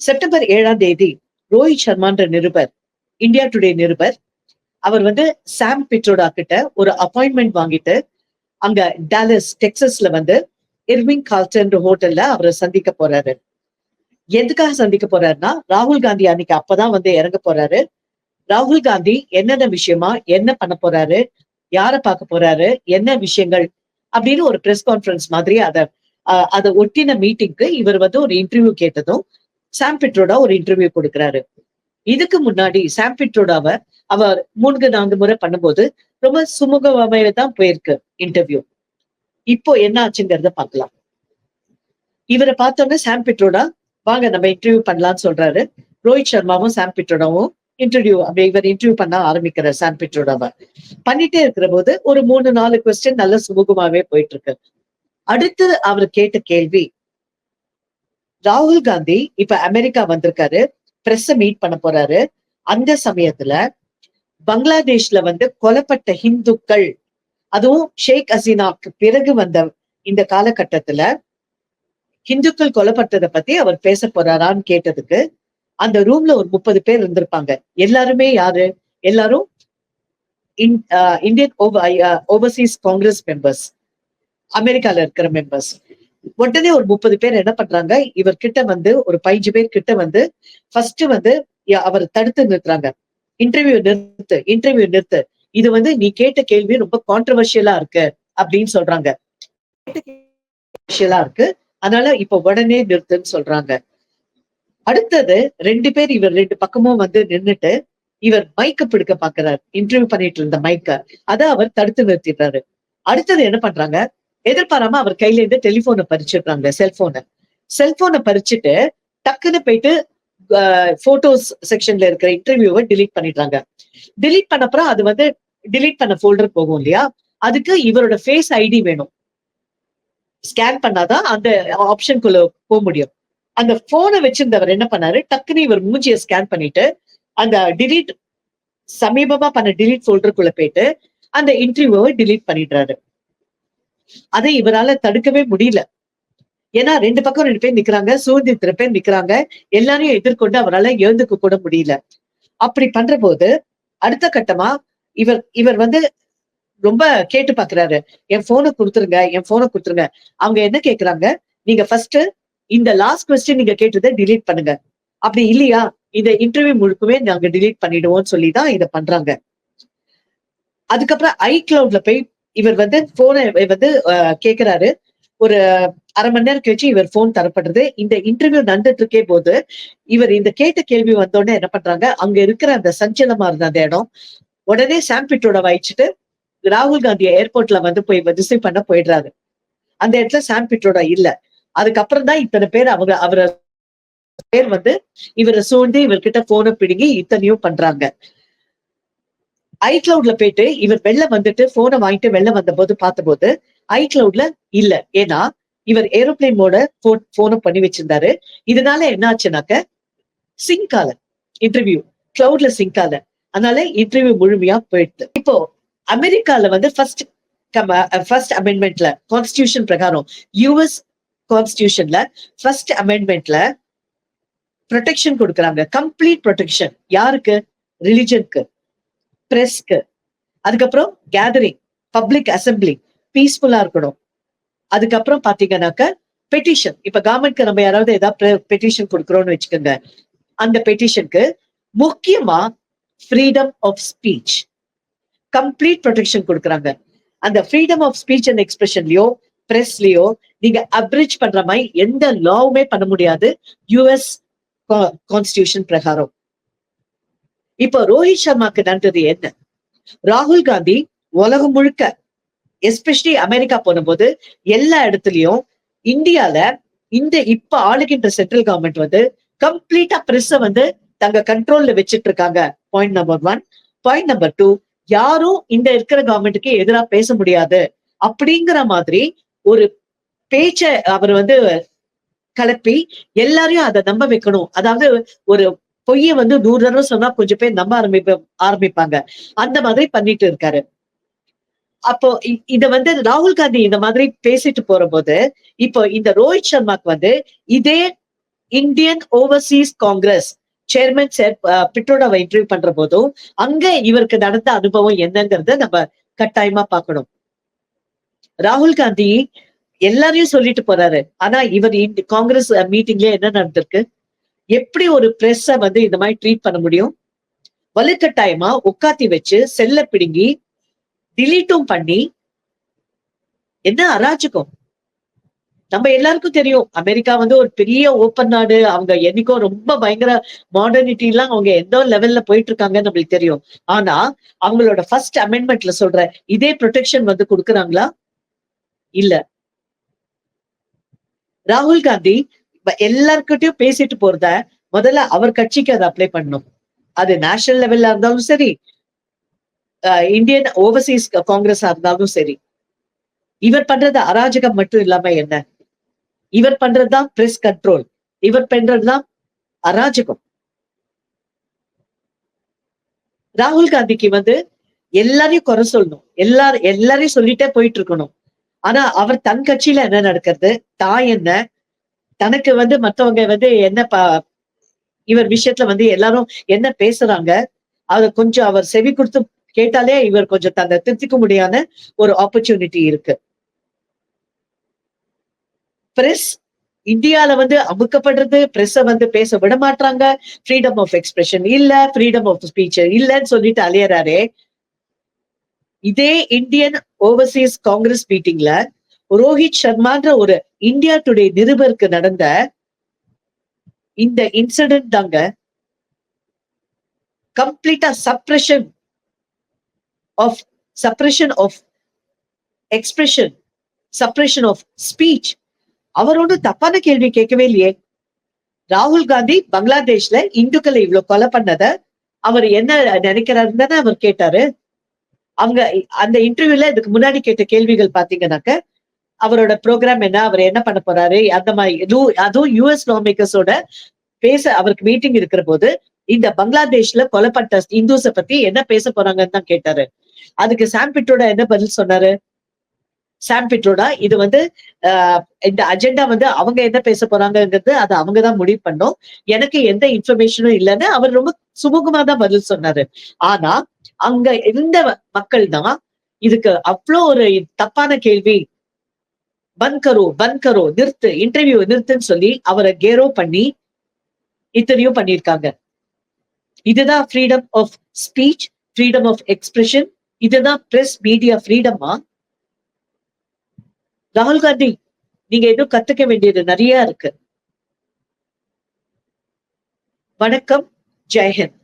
September ஏழாம் தேதி ரோஹித் சர்மான்ற நிருபர் இந்தியா டுடே நிருபர் அவர் வந்து சாம் பிட்ரோடா கிட்ட ஒரு அப்பாயின்மெண்ட் வாங்கிட்டு அங்க டாலஸ் டெக்சஸ்ல வந்து இர்விங் கால்டன் ஹோட்டல்ல அவரை சந்திக்க போறாரு. எதுக்காக சந்திக்க போறாருன்னா ராகுல் காந்தி அன்னைக்கு அப்பதான் வந்து இறங்க போறாரு. ராகுல் காந்தி என்னென்ன விஷயமா என்ன பண்ண போறாரு யார பார்க்க போறாரு என்ன விஷயங்கள் அப்படின்னு ஒரு பிரஸ் கான்ஃபரன்ஸ் மாதிரி அத அதை ஒட்டின மீட்டிங்க்கு இவர் வந்து ஒரு இன்டர்வியூ கேட்டதும் சாம்பிட்ரோடா ஒரு இன்டர்வியூ கொடுக்குறாரு. இதுக்கு முன்னாடி சாம்பிட்ரோடாவை அவர் மூன்று நான்கு முறை பண்ணும்போது ரொம்ப சுமூகமாவே தான் போயிருக்கு இன்டர்வியூ இப்போ என்ன ஆச்சுங்கிறத பார்க்கலாம். இவரை பார்த்தோன்னே சாம்பிட்ரோடா வாங்க நம்ம இன்டர்வியூ பண்ணலாம்னு சொல்றாரு. ரோஹித் சர்மாவும் சாம்பிட்ரோடாவும் இன்டர்வியூ அப்படி இவர் இன்டர்வியூ பண்ண ஆரம்பிக்கிறார் சாம்பிட்ரோடாவை. பண்ணிட்டே இருக்கிற போது ஒரு மூணு நாலு கொஸ்டின் நல்ல சுமூகமாவே போயிட்டு இருக்கு. அடுத்து அவர் கேட்ட கேள்வி ராகுல் காந்தி இப்ப அமெரிக்கா வந்திருக்காரு பிரஸ் மீட் பண்ண போறாரு. அந்த சமயத்துல பங்களாதேஷ்ல வந்து கொல்லப்பட்ட ஹிந்துக்கள் அதுவும் ஷேக் ஹசீனாக்கு பிறகு வந்த இந்த காலகட்டத்துல ஹிந்துக்கள் கொல்லப்பட்டதை பத்தி அவர் பேச போறாரான்னு கேட்டதுக்கு அந்த ரூம்ல ஒரு முப்பது பேர் இருந்திருப்பாங்க. எல்லாருமே யாரு? எல்லாரும் in- ah Indian overseas Congress members அமெரிக்கால இருக்கிற மெம்பர்ஸ் உடனே ஒரு முப்பது பேர் என்ன பண்றாங்க? இவர் கிட்ட வந்து ஒரு பதினஞ்சு பேர் கிட்ட வந்து ஃபர்ஸ்ட் வந்து அவர் தடுத்து நிறுத்துறாங்க. இன்டர்வியூ நிறுத்து இன்டர்வியூ நிறுத்து. இது வந்து நீ கேட்ட கேள்வி ரொம்ப கான்ட்ரவர்ஷியலா இருக்கு அப்படின்னு சொல்றாங்க. இருக்கு. அதனால இப்ப உடனே நிறுத்துன்னு சொல்றாங்க. அடுத்தது ரெண்டு பேர் இவர் ரெண்டு பக்கமும் வந்து நின்னுட்டு இவர் மைக்க பிடிக்க பாக்குறாரு. இன்டர்வியூ பண்ணிட்டு இருந்த மைக்க அத அவர் தடுத்து நிறுத்திடுறாரு. அடுத்தது என்ன பண்றாங்க? எதிர்பாராம அவர் கையில இருந்து டெலிபோனை பறிச்சிடுறாங்க செல்போனை செல்போனை பறிச்சுட்டு டக்குன்னு போயிட்டு போட்டோஸ் செக்ஷன்ல இருக்கிற இன்டர்வியூவை டிலீட் பண்ணிடுறாங்க. டிலீட் பண்ண அப்புறம் அது வந்து டிலீட் பண்ண ஃபோல்டர் போகும் இல்லையா? அதுக்கு இவரோட ஃபேஸ் ஐடி வேணும். ஸ்கேன் பண்ணாதான் அந்த ஆப்ஷனுக்குள்ள போக முடியும். அந்த போனை வச்சிருந்தவர் என்ன பண்ணாரு? டக்குன்னு இவர் மூஞ்சிய ஸ்கேன் பண்ணிட்டு அந்த டிலீட் சமீபமா பண்ண டிலீட் ஃபோல்டருக்குள்ள போயிட்டு அந்த இன்டர்வியூவை டிலீட் பண்ணிடுறாரு. அதை இவரால தடுக்கவே முடியல. ஏன்னா ரெண்டு பக்கம் ரெண்டு பேர் நிக்கிறாங்க சூழ்ந்து இத்தனை பேர் நிக்கிறாங்க எல்லாரையும் எதிர்கொண்டு அவரால எழுந்துக்க கூட முடியல. அப்படி பண்ற போது அடுத்த கட்டமா இவர் இவர் வந்து ரொம்ப கேட்டு பாக்குறாரு. என் போனை கொடுத்துருங்க என் போனை கொடுத்துருங்க. அவங்க என்ன கேக்குறாங்க? நீங்க ஃபர்ஸ்ட் இந்த லாஸ்ட் கொஸ்டின் நீங்க கேட்டதை டிலீட் பண்ணுங்க. அப்படி இல்லையா? இந்த இன்டர்வியூ முழுக்கவே நாங்க டிலீட் பண்ணிடுவோம்னு சொல்லி தான் இதை பண்றாங்க. அதுக்கப்புறம் ஐ கிளவுட்ல போய் இவர் வந்து போனை வந்து அஹ், கேக்குறாரு. ஒரு அரை மணி நேரம் கழிச்சு இவர் போன் தரப்படுறது. இந்த இன்டர்வியூ நடந்துட்டு இருக்கே போது இவர் இந்த கேட்ட கேள்வி வந்தோடனே என்ன பண்றாங்க? அங்க இருக்கிற அந்த சஞ்சலமா இருந்த அந்த இடம் உடனே சாம்பிட்டோட வாய்ச்சிட்டு ராகுல் காந்தி ஏர்போர்ட்ல வந்து போய் ரிசீவ் பண்ண போயிடுறாரு. அந்த இடத்துல சாம்பிட்டோட இல்ல. அதுக்கப்புறம் தான் இத்தனை பேர் அவங்க அவரை பேர் வந்து இவரை சூழ்ந்து இவர்கிட்ட போனை பிடுங்கி இத்தனையும் பண்றாங்க. ஐக்ளவுட்ல போயிட்டு இவர் வெளில வந்துட்டு போனை வாங்கிட்டு வெளில வந்த போது பார்த்தபோது ஐக்ளவுட்ல இல்ல. ஏன்னா இவர் ஏரோப்ளைன் மோட போனை பண்ணி வச்சிருந்தாரு. இதனால என்ன ஆச்சுனாக்க சிங்க் ஆல இன்டர்வியூ கிளவுட்ல சிங்க் ஆல அதனால இன்டர்வியூ முழுமையா போயிடுது. இப்போ அமெரிக்கால வந்து ஃபர்ஸ்ட் ஃபர்ஸ்ட் அமெண்ட்மெண்ட்ல கான்ஸ்டியூஷன் பிரகாரம் யூஎஸ் கான்ஸ்டியூஷன்ல ஃபர்ஸ்ட் அமெண்ட்மெண்ட்ல ப்ரொடெக்ஷன் கொடுக்குறாங்க. கம்ப்ளீட் ப்ரொடெக்ஷன் யாருக்கு? ரிலிஜனுக்கு பிரஸ்க்கு அதுக்கப்புறம் கேதரிங் பப்ளிக் அசம்பிளி பீஸ்ஃபுல்லா இருக்கணும். அதுக்கப்புறம் பாத்தீங்கன்னாக்க பெட்டிஷன் இப்ப கவர்மெண்ட்க்கு நம்ம யாராவது ஏதாவது பெட்டிஷன் கொடுக்குறோம்னு வச்சுக்கோங்க. அந்த பெட்டிஷனுக்கு முக்கியமா freedom of speech complete protection கொடுக்குறாங்க. அந்த ஃப்ரீடம் ஆஃப் ஸ்பீச் அண்ட் எக்ஸ்பிரஷன்லயோ பிரஸ்லயோ நீங்க அப்ரிச் பண்ற மாதிரி எந்த லாவுமே பண்ண முடியாது. யுஎஸ் கான்ஸ்டியூஷன் பிரகாரம். இப்போ ரோஹித் சர்மாக்கு நடந்தது என்ன? ராகுல் காந்தி உலகம் முழுக்க எஸ்பெஷலி அமெரிக்கா போனபோது எல்லா இடத்துலயும் இந்தியால இந்த இப்ப ஆளுகின்ற சென்ட்ரல் கவர்மெண்ட் வந்து கம்ப்ளீட்டா பிரஸ் வந்து தங்க கண்ட்ரோல்ல வச்சிட்டு இருக்காங்க. Point number one point number two யாரும் இந்த இருக்கிற கவர்மெண்ட்டுக்கு எதிரா பேச முடியாது. அப்படிங்கிற மாதிரி ஒரு பேச்ச அவர் வந்து கலப்பி எல்லாரையும் அதை நம்ப வைக்கணும். அதாவது ஒரு பொய்ய வந்து நூறு தடவை சொன்னா கொஞ்சம் பேர் நம்ப ஆரம்பிப்ப ஆரம்பிப்பாங்க. அந்த மாதிரி பண்ணிட்டு இருக்காரு. அப்போ இத வந்து ராகுல் காந்தி இந்த மாதிரி பேசிட்டு போற போது இப்போ இந்த ரோஹித் சர்மாக்கு வந்து இதே Indian overseas Congress chairman sir பிட்ரோடாவை interview பண்ற போதும் அங்க இவருக்கு நடந்த அனுபவம் என்னங்கிறத நம்ம கட்டாயமா பார்க்கணும். ராகுல் காந்தி எல்லாரையும் சொல்லிட்டு போறாரு. ஆனா இவர் காங்கிரஸ் மீட்டிங்ல என்ன நடந்திருக்கு? எப்படி ஒரு பிரஸ்ஸ வந்து இந்த மாதிரி ட்ரீட் பண்ண முடியும்? வலுக்கட்டாயமா உட்காத்தி வச்சு செல்ல பிடுங்கி டிலீட்டும் பண்ணி என்ன அராஜகம்? நம்ம எல்லாருக்கும் தெரியும் அமெரிக்கா வந்து ஒரு பெரிய ஓப்பன் நாடு அவங்க என்னைக்கும் ரொம்ப பயங்கர மாடர்னிட்டி எல்லாம் அவங்க எந்த லெவல்ல போயிட்டு இருக்காங்கன்னு நம்மளுக்கு தெரியும். ஆனா அவங்களோட ஃபர்ஸ்ட் அமெண்ட்மெண்ட்ல சொல்ற இதே ப்ரொடெக்ஷன் வந்து கொடுக்குறாங்களா? இல்ல. ராகுல் காந்தி எல்லார்கிட்டயும் பேசிட்டு போறத முதல்ல அவர் கட்சிக்கு அதை அப்ளை பண்ணும் அது நேஷனல் லெவல்ல இருந்தாலும் சரி இந்தியன் ஓவர்சீஸ் காங்கிரஸா இருந்தாலும் சரி. இவர் பண்றது அராஜகம் மட்டும் இல்லாம என்ன? இவர் பண்றதுதான் பிரஸ் கண்ட்ரோல் இவர் பண்றதுதான் அராஜகம். ராகுல் காந்திக்கு வந்து எல்லாரையும் குறை சொல்லணும். எல்லாரும் எல்லாரையும் சொல்லிட்டே போயிட்டு இருக்கணும். ஆனா அவர் தன் கட்சியில என்ன நடக்கிறது? தான் என்ன? தனக்கு வந்து மத்தவங்க வந்து என்ன ப இவர் விஷயத்துல வந்து எல்லாரும் என்ன பேசுறாங்க அத கொஞ்சம் அவர் செவி கொடுத்து கேட்டாலே இவர் கொஞ்சம் தன்னை திருத்திக்க முடியாத ஒரு ஆப்பர்ச்சுனிட்டி இருக்கு. பிரஸ் இந்தியால வந்து அமுக்கப்படுறது பிரஸ்ஸ வந்து பேச விட மாட்டாங்க ஃப்ரீடம் ஆஃப் எக்ஸ்பிரஷன் இல்ல ஃப்ரீடம் ஆஃப் ஸ்பீச் இல்லன்னு சொல்லிட்டு அலையறாரே. இதே இந்தியன் ஓவர்சீஸ் காங்கிரஸ் மீட்டிங்ல ரோஹித் சர்மான்ற ஒரு இந்தியா டுடே நிருபருக்கு நடந்த இந்த இன்சிடென்ட் தாங்க. கம்ப்ளீட்டா suppression of suppression of expression suppression of speech அவர் ஒன்றும் தப்பான கேள்வி கேட்கவே இல்லையே. ராகுல் காந்தி பங்களாதேஷ்ல இந்துக்களை இவ்வளவு கொலை பண்ணத அவர் என்ன நினைக்கிறாருன்னு தானே அவர் கேட்டாரு. அவங்க அந்த இன்டர்வியூல இதுக்கு முன்னாடி கேட்ட கேள்விகள் பாத்தீங்கன்னாக்க அவரோட ப்ரோக்ராம் என்ன அவர் என்ன பண்ண போறாரு அந்த மாதிரி அதுவும் யூஎஸ் லா மேக்கர்ஸோட பேச அவருக்கு மீட்டிங் இருக்கிற போது இந்த பங்களாதேஷ்ல கொலைப்பட்ட இந்துஸ பத்தி என்ன பேச போறாங்கன்னு தான் கேட்டாரு. அதுக்கு சாம்பிட்டோட என்ன பதில் சொன்னாரு? சாம்பிட்ரோடா இது வந்து இந்த அஜெண்டா வந்து அவங்க என்ன பேச போறாங்கிறது அதை அவங்க தான் முடிவு பண்ணோம். எனக்கு எந்த இன்ஃபர்மேஷனும் இல்லைன்னு அவர் ரொம்ப சுமூகமா தான் பதில் சொன்னாரு. ஆனா அங்க இருந்த மக்கள் தான் இதுக்கு அவ்வளோ ஒரு தப்பான கேள்வி பந்த் கரோ பந்த் கரோ நிறுத்து இன்டர்வியூ நிறுத்துன்னு சொல்லி அவரை கேரோ பண்ணி இத்தனையும் பண்ணியிருக்காங்க. இதுதான் freedom of speech freedom of expression இதுதான் பிரஸ் மீடியா ஃப்ரீடமா ராகுல் காந்தி நீங்க எதுவும் கத்துக்க வேண்டியது நிறைய இருக்கு. வணக்கம் ஜெயஹிந்த்